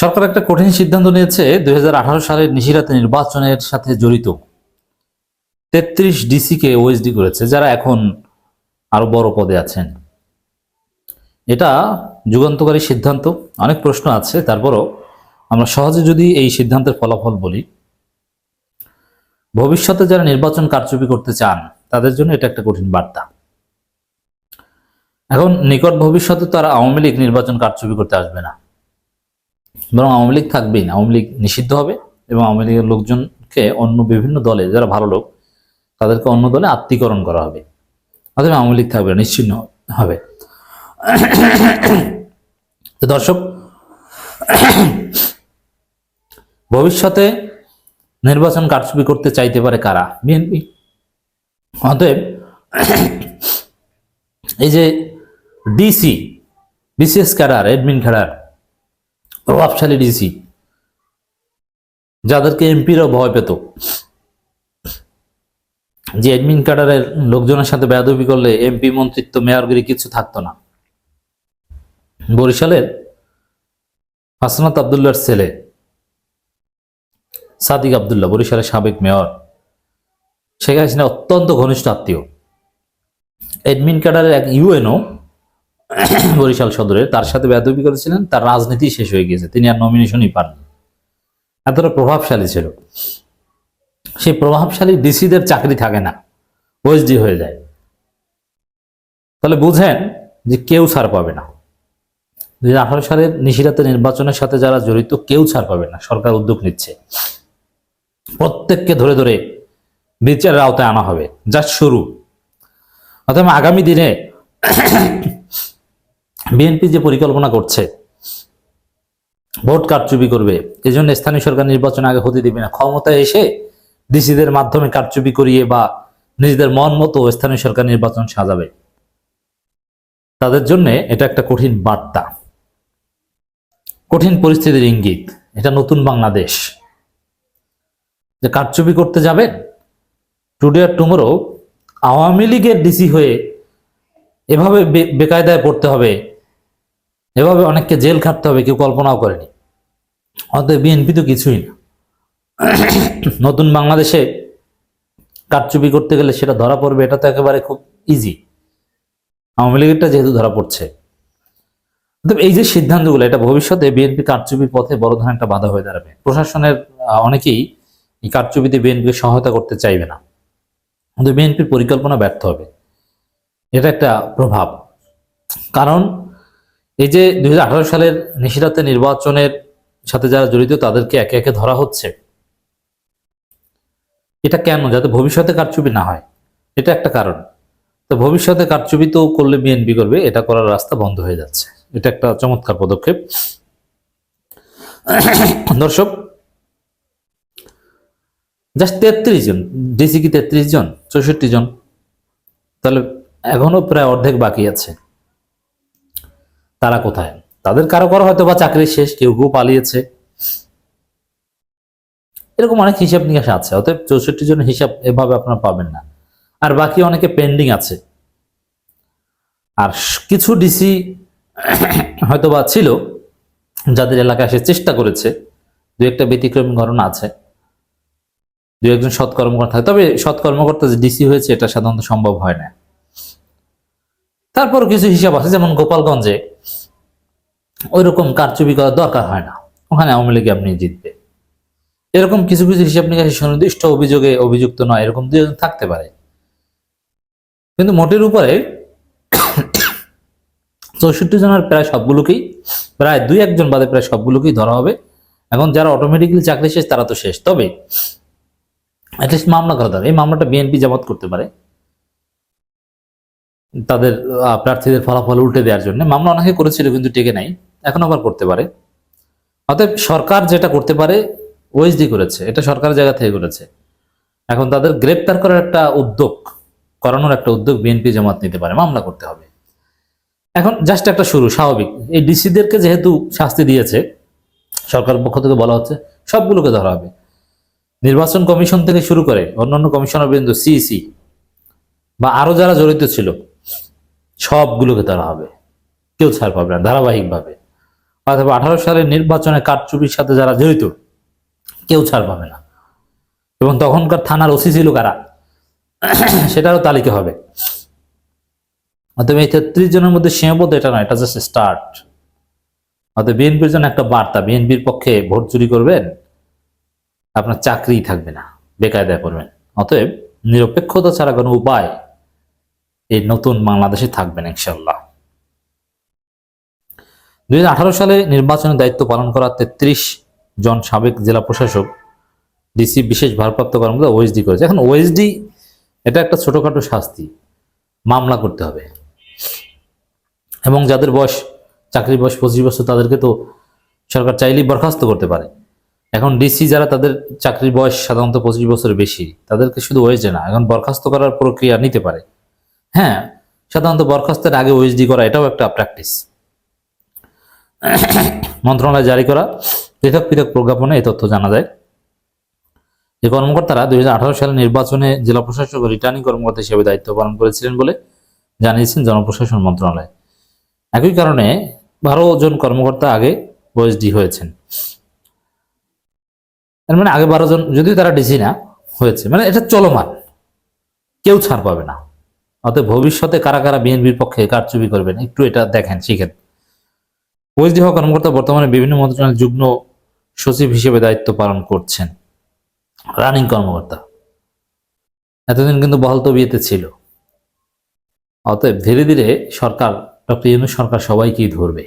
সরকার একটা কঠিন সিদ্ধান্ত নিয়েছে, দুই হাজার আঠারো সালের নিশিরাতে নির্বাচনের সাথে জড়িত। তেত্রিশ ডিসিকে ওএসডি করেছে, যারা এখন আরও বড় পদে আছেন। এটা যুগান্তকারী সিদ্ধান্ত, অনেক প্রশ্ন আছে, তারপরও আমরা সহজে যদি এই সিদ্ধান্তের ফলাফল বলি, ভবিষ্যতে যারা নির্বাচন কারচুপি করতে চান, তাদের জন্য এটা একটা কঠিন বার্তা। এখন নিকট ভবিষ্যতে তারা আওয়ামী লীগ নির্বাচন কারচুপি করতে আসবে না। বরং আওয়ামী লীগ থাকবেই না। আওয়ামী লীগ নিষিদ্ধ হবে এবং আওয়ামী লীগের লোকজনকে অন্য বিভিন্ন দলে, যারা ভালো লোক, তাদেরকে অন্য দলে আত্মীকরণ করা হবে। অথবা আওয়ামী লীগ থাকবে নিশ্চিন্ন হবে। দর্শক, ভবিষ্যতে নির্বাচন কারচুপি করতে চাইতে পারে কারা? বিএনপি। অতএব এই যে DC BCS cadre, admin cadre প্রভাবশালী ডিসি। যাদেরকে এমপিরাও ভয় পেত। যে এডমিন ক্যাডারের লোকজনের সাথে বেয়াদবি করলে এমপি মন্ত্রিত্ব মেয়রগিরি কিছু থাকতো না। বরিশালের হাসনাত আবদুল্লার ছেলে সাদিক আবদুল্লাহ, বরিশালের সাবেক মেয়র। শেখ হাসিনা অত্যন্ত ঘনিষ্ঠ আত্মীয়। এডমিন ক্যাডারের এক ইউএনও বরিশাল সদরের তার সাথে বেদবি করেছিলেন, তার রাজনীতি শেষ হয়ে গিয়েছে। তিনি আর নমিনেশনই পাননি। এতটা প্রভাবশালী ছিল। সেই প্রভাবশালী ডিসিদের চাকরি থাকে না। ওএসডি হয়ে যায়। তাহলে বুঝেন যে কেউ ছাড় পাবে না। দুই সালের নিশিরাতে নির্বাচনের সাথে যারা জড়িত, কেউ ছাড় পাবে না। সরকার উদ্যোগ নিচ্ছে। প্রত্যেককে ধরে ধরে বিচারের আওতায় আনা হবে। যা শুরু। অথবা আগামী দিনে বিএনপি যে পরিকল্পনা করছে, ভোট কারচুপি করবে এই জন্য স্থানীয় সরকার নির্বাচন আগে হতে দিবে না। ক্ষমতায় এসে ডিসিদের মাধ্যমে কারচুপি করিয়ে বা নিজেদের মন মতো স্থানীয় সরকার নির্বাচন সাজাবে। তাদের জন্য এটা একটা কঠিন বার্তা। কঠিন পরিস্থিতির ইঙ্গিত। এটা নতুন বাংলাদেশ। যে কারচুপি করতে যাবেন টুডে আর টুমোরো আওয়ামী লীগের ডিসি হয়ে এভাবে বেকায়দায় পড়তে হবে। এভাবে অনেককে জেল খাটতে হবে, কেউ কল্পনাও করেনি। অতএব বিএনপি তো কিছুই না। নতুন বাংলাদেশে কারচুপি করতে গেলে সেটা ধরা পড়বে, এটা তো একেবারে খুব ইজি আওয়ামী লীগেরটা যেহেতু ধরা পড়ছে। এই যে সিদ্ধান্তগুলো, এটা ভবিষ্যতে বিএনপি কারচুপির পথে বড় ধরনের একটা বাধা হয়ে দাঁড়াবে। প্রশাসনের অনেকেই এই কারচুপিতে বিএনপিকে সহায়তা করতে চাইবে না। কিন্তু বিএনপির পরিকল্পনা ব্যর্থ হবে। এটা একটা প্রভাব। কারণ এই যে দু হাজার আঠারো সালের নিশিরাতে নির্বাচনের সাথে যারা জড়িত, তাদেরকে একে একে ধরা হচ্ছে। এটা কেন? যাতে ভবিষ্যতে কারচুপি না হয়। এটা একটা কারণ। তো ভবিষ্যতে কারচুপি তো করলে বিএনপি করবে, এটা করার রাস্তা বন্ধ হয়ে যাচ্ছে। এটা একটা চমৎকার পদক্ষেপ। দর্শক, জাস্ট তেত্রিশ জন, ডিসি কি তেত্রিশ জন? চৌষট্টি জন। তাহলে এখনও প্রায় অর্ধেক বাকি আছে। তারা কোথায়? তাদের কারও কারও হয়তো বা চাকরি শেষ, কেউ কেউ পালিয়েছে। এরকম অনেক হিসাব নিকাশ আছে, অতএব চৌষট্টি জন হিসাব এভাবে আপনারা পাবেন না। আর বাকি অনেকে পেন্ডিং আছে। আর কিছু ডিসি হয়তো বা ছিল, যাদের এলাকায় সে চেষ্টা করেছে। দু একটা ব্যতিক্রমী ঘটনা আছে। দু একজন সৎ কর্মকর্তা। তবে সৎ কর্মকর্তা যে ডিসি হয়েছে, এটা সাধারণত সম্ভব হয় না। তারপর কিছু হিসাব আছে, যেমন গোপালগঞ্জে ওই রকম কারচুপি করার দরকার হয় না। ওখানে আওয়ামী লীগ আপনি জিতবে। এরকম কিছু কিছু হিসাব নিকাশে সুনির্দিষ্ট অভিযোগে অভিযুক্ত নয়, এরকম দুই একজন থাকতে পারে। কিন্তু মোটের উপরে চৌষট্টি জনের প্রায় সবগুলোকেই, প্রায় দুই একজন বাদে প্রায় সবগুলোকেই ধরা হবে। এখন যারা অটোমেটিক্যালি চাকরি শেষ, তারা তো শেষ। তবে অ্যাটলিস্ট মামলা করা দরকার। এই মামলাটা বিএনপি জামাত করতে পারে। তাদের প্রার্থীদের ফলাফল উল্টে দেওয়ার জন্য। মামলা অনেকে করেছিল কিন্তু টেকে নাই। এখন আবার করতে পারে। অতএব সরকার যেটা করতে পারে ওএসডি করেছে। এটা সরকারের জায়গা থেকে করেছে। এখন তাদের গ্রেপ্তার করার একটা উদ্যোগ, করানোর একটা উদ্যোগ বিএনপি জামাত নিতে পারে। মামলা করতে হবে। এখন জাস্ট একটা শুরু, স্বাভাবিক। এই ডিসিদেরকে যেহেতু শাস্তি দিয়েছে সরকারের পক্ষ থেকে বলা হচ্ছে, সবগুলোকে ধরা হবে। নির্বাচন কমিশন থেকে শুরু করে অন্যান্য কমিশনার বৃন্দ সিইসি বা আরও যারা জড়িত ছিল সবগুলোকে তারা হবে। কেউ ছাড় পাবে না, ধারাবাহিকভাবে। অথবা আঠারো সালের নির্বাচনে কারচুপির সাথে যারা জড়িত, কেউ ছাড় পাবে না। এবং তখনকার থানার ওসি ছিল কারা? সেটারও তালিকা হবে। অতএব এই তেত্রিশ জনের মধ্যে সীমাবদ্ধ এটা নয়, এটা জাস্ট স্টার্ট অতএব বিএনপির জন্য একটা বার্তা, বিএনপির পক্ষে ভোট চুরি করবেন, আপনার চাকরিই থাকবে না, বেকায়দায় করবেন অতএব নিরপেক্ষতা ছাড়া কোনো উপায় এই নতুন বাংলাদেশে থাকবেন ইনশাল্লাহ দুই হাজার আঠারো সালে নির্বাচনের দায়িত্ব পালন করা তেত্রিশ জন সাবেক জেলা প্রশাসক ডিসি বিশেষ ভারপ্রাপ্ত কর্মকর্তা ওএসডি করেছে। এখন ওএসডি এটা একটা ছোটখাটো শাস্তি, মামলা করতে হবে। এবং যাদের বয়স চাকরি বয়স পঁচিশ বছর, তাদেরকে তো সরকার চাইলেই বরখাস্ত করতে পারে। এখন ডিসি যারা, তাদের চাকরির বয়স সাধারণত পঁচিশ বছর বেশি, তাদেরকে শুধু ওয়েজে না, এখন বরখাস্ত করার প্রক্রিয়া নিতে পারে। হ্যাঁ সাধারণত বরখাস্তের আগে ওএসডি করা, এটাও একটা প্র্যাকটিস মন্ত্রণালয় জারি করা পৃথক পৃথক প্রজ্ঞাপনে এই তথ্য জানা যায়। যে কর্মকর্তারা দুই সালে নির্বাচনে জেলা প্রশাসক রিটার্নিং কর্মকর্তা হিসেবে দায়িত্ব পালন করেছিলেন বলে জানিয়েছেন জনপ্রশাসন মন্ত্রণালয়। একই কারণে বারো জন কর্মকর্তা আগে ওএসডি হয়েছেন। তার মানে আগে বারো জন, যদিও তারা ডিসি না, হয়েছে। মানে এটা চলমান। কেউ ছাড় পাবে না। অতএব ভবিষ্যতে কারা কারা বিএনপির পক্ষে কারচুপি করবেন, একটু এটা দেখেন, শিখেন। ওএসডি হওয়া কর্মকর্তা বর্তমানে বিভিন্ন মন্ত্রণালয়ের যুগ্ম সচিব হিসেবে দায়িত্ব পালন করছেন। রানিং কর্মকর্তা। এতদিন কিন্তু বহাল বিয়েতে ছিল। অতএব ধীরে ধীরে সরকার, ডক্টর ইউনু সরকার সবাইকেই ধরবে।